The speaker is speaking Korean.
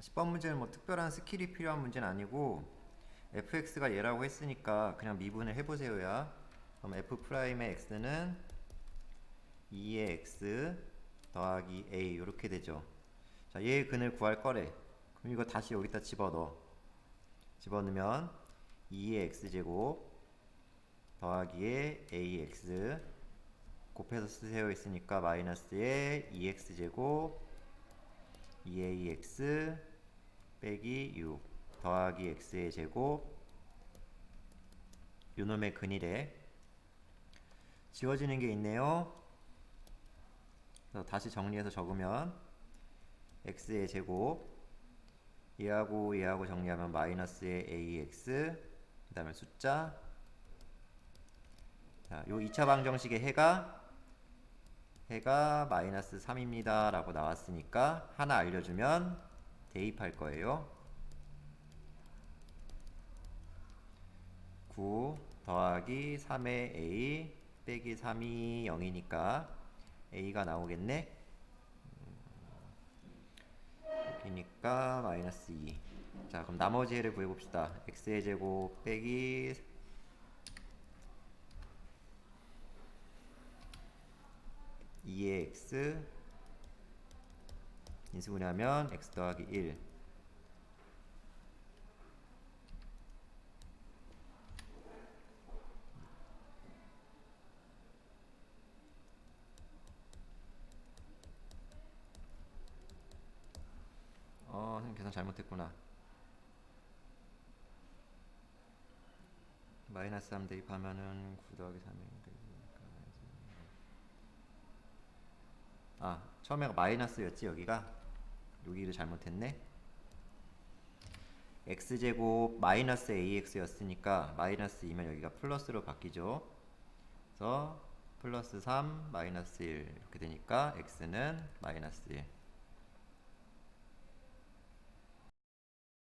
10번 문제는 뭐 특별한 스킬이 필요한 문제는 아니고 fx가 얘라고 했으니까 그냥 미분을 해보세요야. 그럼 f 프라임의 x는 2의 x 더하기 a 이렇게 되죠. 자, 얘의 근을 구할 거래. 그럼 이거 다시 여기다 집어넣어. 집어넣으면 2의 x제곱 더하기에 ax 곱해서 쓰세요 있으니까 마이너스에 2x제곱 2ax 빼기 6 더하기 x의 제곱 요놈의 근이래 지워지는 게 있네요. 그래서 다시 정리해서 적으면 x의 제곱 얘하고 얘하고 정리하면 마이너스의 ax 그 다음에 숫자. 자, 요 2차 방정식의 해가 해가 마이너스 3입니다 라고 나왔으니까 하나 알려주면 대입할 거예요 9 더하기 3의 a 빼기 3이 0이니까 a가 나오겠네 여기니까 마이너스 2. 자, 그럼 나머지 해를 구해봅시다. x의 제곱 빼기 2의 x 인수분해하면 x 더하기 1 어, 계산 잘못했구나. 마이너스 3 대입하면은 9 더하기 3이니까 아, 처음에 마이너스였지 여기가 여기를 잘못했네. x제곱 마이너스 ax였으니까 마이너스 2면 여기가 플러스로 바뀌죠. 그래서 플러스 3 마이너스 1 이렇게 되니까 x는 마이너스 1